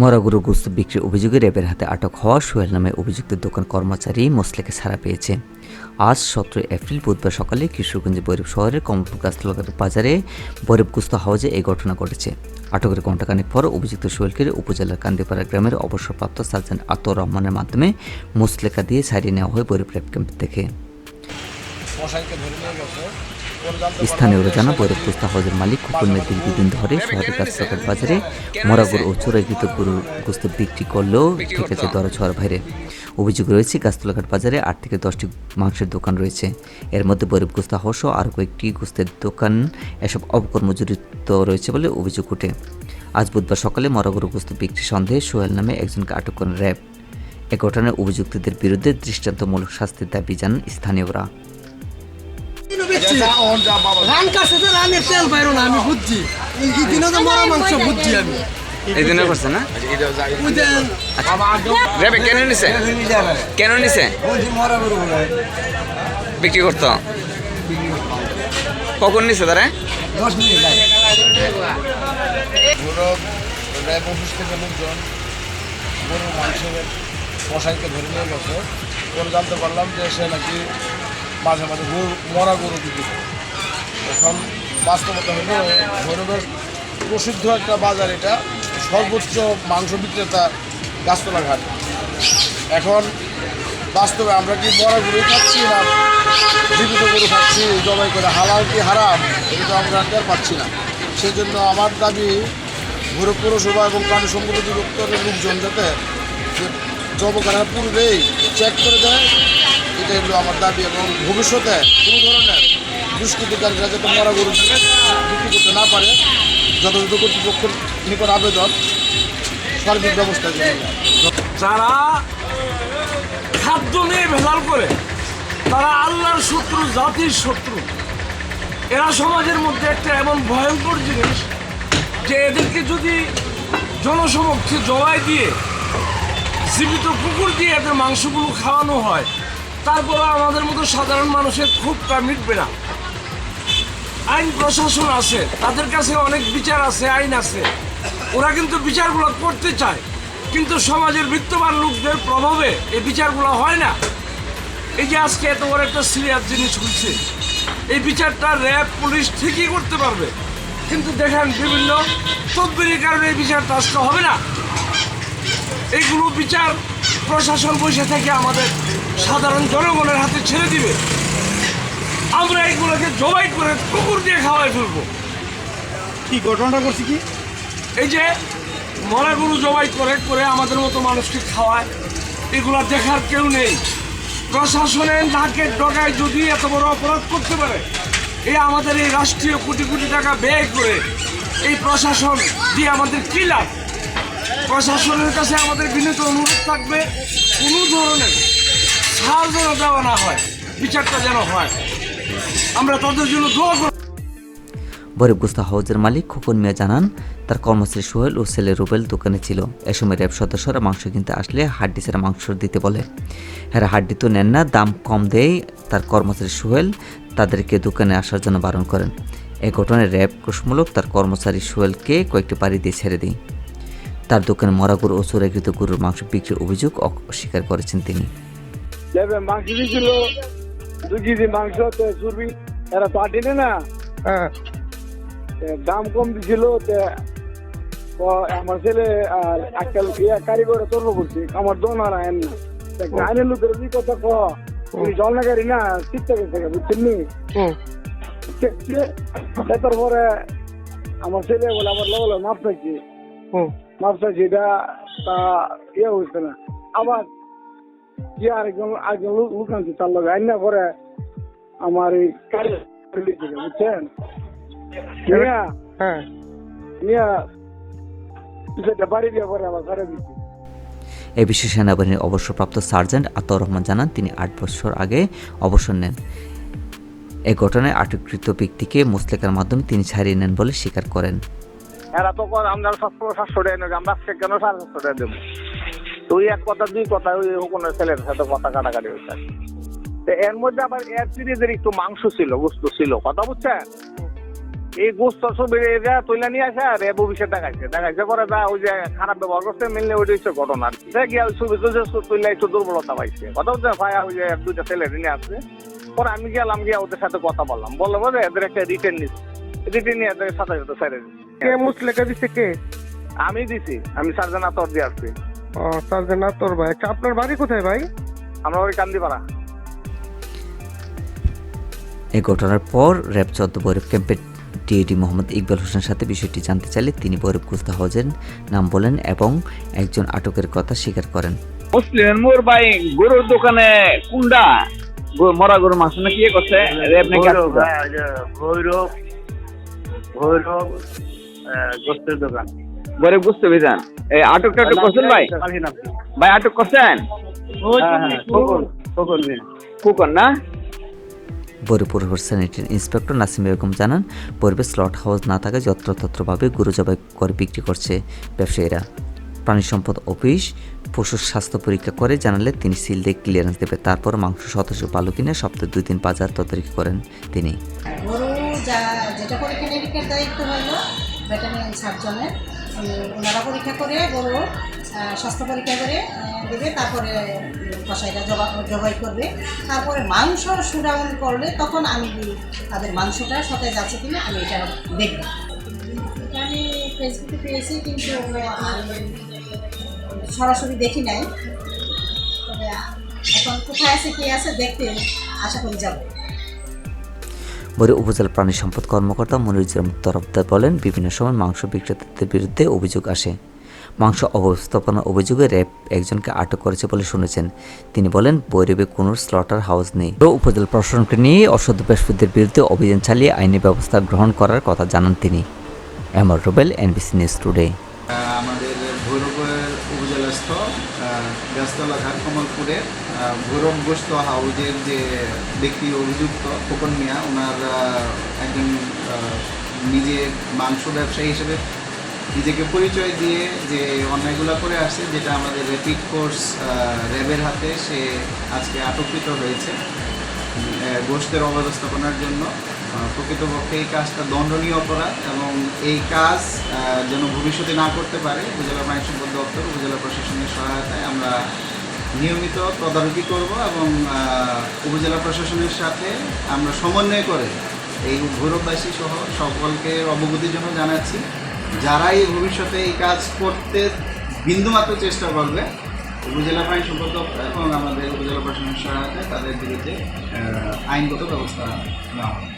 মরা গরু গোস্ত বিক্রির অভিযোগে র্যাবের হাতে আটক হওয়া সোহেল নামে অভিযুক্ত দোকান কর্মচারী মোসলেকে ছাড়া পেয়েছে। আজ সতেরোই এপ্রিল বুধবার সকালে কিশোরগঞ্জে বৈরব শহরের কমলপুর গাছতলাঘাট বাজারে বৈরব গুস্ত হাউজে এই ঘটনা ঘটেছে। আটকের ঘণ্টাখানেক পর অভিযুক্ত সোহেলকে উপজেলার কান্দিপাড়া গ্রামের অবসরপ্রাপ্ত সার্জেন্ট আতর রহমানের মাধ্যমে মোসলেকা দিয়ে ছাড়িয়ে নেওয়া হয় বৈরব র্যাব ক্যাম্প থেকে। স্থানীয়রা জানা বৈরব কুস্তা হাউজের মালিক কুকুরমের দীর্ঘদিন ধরে শহরের গাছতলাঘাট বাজারে মরাগুর ও চোরাইকৃত গরুর গোস্ত বিক্রি করলেও ঠেকেছে দরা ছোঁয়ার বাইরে। অভিযোগ রয়েছে, গাছতলাঘাট বাজারে আট থেকে দশটি মাংসের দোকান রয়েছে। এর মধ্যে বৈরব গুস্তা হাউস ও আরও কয়েকটি গোস্তের দোকান এসব অপকর্ম জড়িত রয়েছে বলে অভিযোগ ওঠে। আজ বুধবার সকালে মরাগরু গোস্ত বিক্রি সন্দেহে সোহেল নামে একজনকে আটক করেন র্যাব। এ ঘটনায় অভিযুক্তদের বিরুদ্ধে দৃষ্টান্তমূলক শাস্তির দাবি জানান স্থানীয়রা। বাবা। রান কাটছে যে রানের তেল বাইরো না আমি বুঝছি। এই দিনও তো মরা মাংস বুঝছি আমি। এই দিনে করছে না? বাবা আগে রেবে কেন নিছে? কেন নিছে? বিক্রি করতো? কখন নিছে তারা? পুরো র্যাব অফিস থেকে লোকজন গরুর মাংসের মশাইকে ধরে নিয়ে গেছে। পরে জানতে পারলাম যে সে নাকি মাঝে মাঝে গরু, মরা গরু বিক্রি করে। এখন বাস্তবতা হলো ভৈরবের প্রসিদ্ধ একটা বাজার এটা, সর্বোচ্চ মাংস বিক্রেতা গাছতলা ঘাট এখন বাস্তবে আমরা কি মরা গরু খাচ্ছি না জীবিত গরু খাচ্ছি জবাই করে হালাল কি হারাম, এটা আমরা টের পাচ্ছি না। সেই জন্য আমার দাবি ভৈরব পৌরসভা এবং প্রাণী সম্পদ অধিদপ্তরের লোকজন যাতে যে জব পূর্বেই চেক করে দেয় এটা হলো আমার দাবি এবং ভবিষ্যতে কোনো ধরনের দুষ্কৃতিকারীরা যাতে মরা গরু বিক্রি করতে না পারে, যথাযথ কর্তৃপক্ষের নিকট আবেদন, সার্বিক ব্যবস্থা যারা খাদ্য নিয়ে ভেজাল করে, তারা আল্লাহর শত্রু, জাতির শত্রু। এরা সমাজের মধ্যে একটা এমন ভয়ঙ্কর জিনিস যে এদেরকে যদি জনসমক্ষে জবাই দিয়ে, জীবিত কুকুর দিয়ে এদের মাংসগুলো খাওয়ানো হয় তারপরে আমাদের মতো সাধারণ মানুষের ক্ষোভটা মিটবে না। আইন প্রশাসন আছে, তাদের কাছে অনেক বিচার আছে, আইন আছে। ওরা কিন্তু বিচারগুলো করতে চায়, কিন্তু সমাজের বিত্তবান লোকদের প্রভাবে এই বিচারগুলো হয় না। এই যে আজকে এত বড় একটা সিরিয়াস জিনিস হচ্ছে এই বিচারটা র্যাব, পুলিশ ঠিকই করতে পারবে, কিন্তু দেখেন বিভিন্ন তদবিরের কারণে এই বিচারটা আজকে হবে না। এইগুলো বিচার প্রশাসন বসে থেকে আমাদের সাধারণ জনগণের হাতে ছেড়ে দিবে। আমরা এইগুলোকে জবাই করে কুকুর দিয়ে খাওয়াই ফেলব। কি ঘটনাটা করছি কি? এই যে মরা গরু জবাই করে করে আমাদের মতো মানুষকে খাওয়ায় এগুলা দেখার কেউ নেই। প্রশাসনের নাকের ডগায় যদি এত বড় অপরাধ করতে পারে এই আমাদের এই রাষ্ট্রীয় কোটি কোটি টাকা ব্যয় করে এই প্রশাসন দিয়ে আমাদের কী লাভ? প্রশাসনের কাছে আমাদের বিনীত অনুরোধ থাকবে, কোনো ধরনের ছাড় যেন দেওয়া না হয়, বিচারটা যেন হয়। আমরা তাদের জন্য দোয়া করব। বরিব গুস্তা হাউজের মালিক খোকন মিয়া জানান, তার কর্মচারী সোহেল ও ছেলে রুবেল দোকানে ছিল। এ সময় র্যাব সদস্যরা মাংস কিনতে আসলে হাড্ডি ছাড়া মাংস দিতে বলে। হ্যাঁ হাড্ডি তো নেন না, দাম কম দেয়, তার কর্মচারী সোহেল তাদেরকে দোকানে আসার জন্য বারণ করেন। এ ঘটনায় র্যাব কোষমূলক তার কর্মচারী সোহেলকে কয়েকটি বাড়ি দিয়ে ছেড়ে দেয়। তার দোকানে মরা গরু ও চোরাকৃত গরুর মাংস বিক্রির অভিযোগ অস্বীকার করেছেন তিনি। মাংস দিয়েছিল দু কেজি মাংস তো এরা তো আটিনে না। দাম কম দিছিল আমার ছেলে আর একটা ইয়া কারিগরে তর্ক করছে। আমার দোন আর আইন না। লোকের কি কথা ক তুমি জল না গাড়ি না শিখতে গেছে বুঝছেন নি তারপরে আমার ছেলে বলে আমার লগলে মাপ চাইছে চাইছে এটা তা ইয়ে হচ্ছে না। আবার কি আরেকজন আরেকজন লোক আনছে তার লগে আইনা করে আমার এই কাজে বুঝছেন? নিয়া হ্যাঁ। নিয়া সেটা বাড়ি দিয়ে পরে আমার সারা দিচ্ছি। এ বিষয়ে সেনাবাহিনীর অবসরপ্রাপ্ত সার্জেন্ট আতর রহমান জানান তিনি আট বছর আগে অবসর নেন। এ ঘটনায় আটককৃত ব্যক্তিকে মুসলেকার মাধ্যমে তিনি ছাড়িয়ে নেন বলে স্বীকার করেন। এরা তো কর আমরা সাতশো সাতশো টাকা নেবে আমরা আজকে কেন সাড়ে সাতশো টাকা দেবো এক কথা, দুই কথা, ওই কোনো ছেলের সাথে কথা কাটাকাটি হয়েছে। এর মধ্যে আবার এর সিরিজের একটু মাংস ছিল, গোস্ত ছিল, কথা বুঝছেন? এই গোস্ত ছবি এটা তুলে নিয়ে আসে আর রেব অফিসে দেখাইছে। দেখাইছে ওই যে খারাপ ব্যবহার করছে মিললে ওইটা হচ্ছে ঘটনা। সে গিয়া ওই ছবি তুললে একটু দুর্বলতা পাইছে। কথা বলতে ভাই ওই যে দুইটা ছেলে নিয়ে আসছে। পরে আমি গেলাম গিয়া ওদের সাথে কথা বললাম। বললাম এদের একটা রিটার্ন নিচ্ছে রিটার্ন নিয়ে এদের সাথে সাথে দিচ্ছে কে দিছে কে? আমি দিছি আমি সার্জন আতর দিয়ে আসছি। ও সার্জেন তোর ভাই। আচ্ছা আপনার বাড়ি কোথায় ভাই? আমরা ওই কান্দিপাড়া। এই ঘটনার পর র্যাব চোদ্দ বৈরব ক্যাম্পের ডিএডি মোহাম্মদ ইকবাল হোসেনের সাথে বিষয়টি জানতে চাইলে তিনি বৈরব কুস্তা হাউজের নাম বলেন এবং একজন আটকের কথা স্বীকার করেন। মুসলিম মোর ভাই গরুর দোকানে কুন্ডা। মরা গরুর মাংস না কি করছে? রেপ নাকি ভৈরব ভৈরব গোস্তের দোকান। গরিব বুঝতে পেরেছেন এই আটক টাটক করছেন ভাই? ভাই আটক করছেন? ফুকন না? বৈরব পৌরসভার স্যানিটারি ইন্সপেক্টর নাসিম বেগম জানান বৈরবের স্লট হাউস না থাকায় যত্রতত্রভাবে গরু জবাই করে বিক্রি করছে ব্যবসায়ীরা। প্রাণী সম্পদ অফিস পশুর স্বাস্থ্য পরীক্ষা করে জানালে তিনি সিল দিয়ে ক্লিয়ারেন্স দেবে তারপর মাংস সদস্য ভালো কিনে সপ্তাহে দুই দিন বাজার তদারকি করেন তিনি। গরু যেটা পরীক্ষা নিরীক্ষার দায়িত্ব হলো ভেটেরিনারি সার্জনের ওনারা পরীক্ষা করে গরু স্বাস্থ্য পরীক্ষা করে দেবে, তারপরে কষাইরা জবা, জবাই করবে। তারপরে মাংস সুরাউন করলে তখন আমি তাদের মাংসটা সতেজ আছে কিনা আমি এটা দেখব। আমি ফেসবুকে পেয়েছি, কিন্তু সরাসরি দেখি নাই। তবে এখন কোথায় আছে, কে আছে দেখতে আশা করি যাব। বৈরব উপজেলা প্রাণী সম্পদ কর্মকর্তা মনিরুজ্জাম তরফদার বলেন, বিভিন্ন সময় মাংস বিক্রেতাদের বিরুদ্ধে অভিযোগ আসে। মাংস অবস্থাপনার অভিযোগে র্যাব একজনকে আটক করেছে বলে শুনেছেন। তিনি বলেন বৈরবে কোনো স্লটার হাউস নেই। তো উপজেলা প্রশাসনকে নিয়ে অসৎ ব্যবসায়ীদের বিরুদ্ধে অভিযান চালিয়ে আইনি ব্যবস্থা গ্রহণ করার কথা জানান তিনি। M R Rubel, NBC News Today. আমাদের উপজেলাস্থ গাছতলা ঘাট কমলপুরে ভৈরব গোস্ত হাউজের যে ব্যক্তি অভিযুক্ত খোকন মিয়া, ওনার একজন নিজে মাংস ব্যবসায়ী হিসেবে নিজেকে পরিচয় দিয়ে যে অন্যায়গুলো করে আসছে, যেটা আমাদের র্যাপিড ফোর্স র্যাবের হাতে সে আজকে আটককৃত হয়েছে। গোষ্ঠের অব্যবস্থাপনার জন্য প্রকৃতপক্ষে এই কাজটা দণ্ডনীয় অপরাধ এবং এই কাজ যেন ভবিষ্যতে না করতে পারে, উপজেলা প্রাণী সম্পদ দপ্তর, উপজেলা প্রশাসনের সহায়তায় আমরা নিয়মিত তদারকি করব এবং উপজেলা প্রশাসনের সাথে আমরা সমন্বয় করে এই ভৈরববাসী সহ সকলকে অবগতির জন্য জানাচ্ছি যারাই ভবিষ্যতে এই কাজ করতে বিন্দুমাত্র চেষ্টা করবে উপজেলা প্রাণী সম্পদ এবং আমাদের উপজেলা প্রশাসনের সহায়তায় তাদের বিরুদ্ধে আইনগত ব্যবস্থা নেওয়া হবে।